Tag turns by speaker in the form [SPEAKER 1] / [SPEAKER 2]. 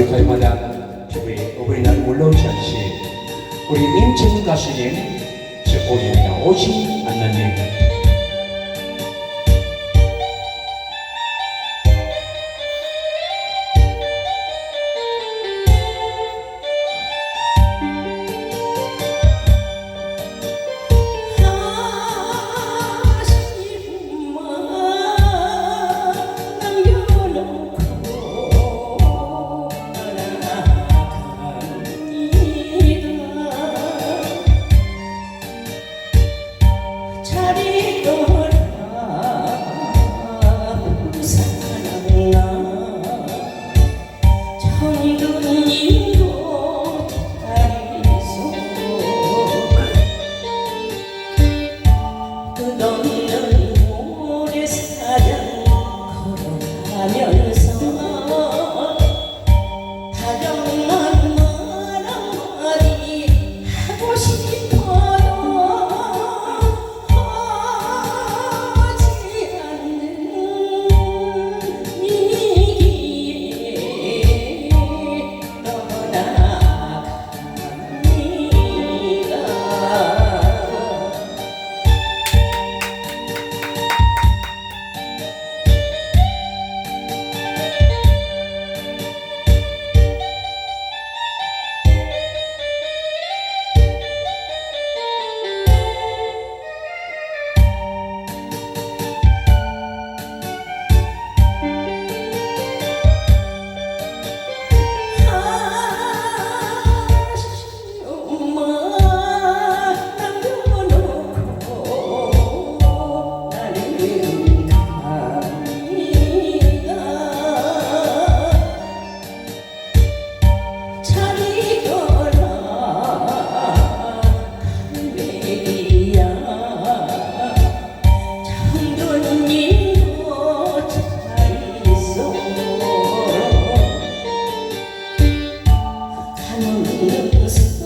[SPEAKER 1] 우리 가요마당 TV의 어버이날 물러오지 않으신 우리 임채민 가수님, 즉 우리 오신 안나님 español. I know that love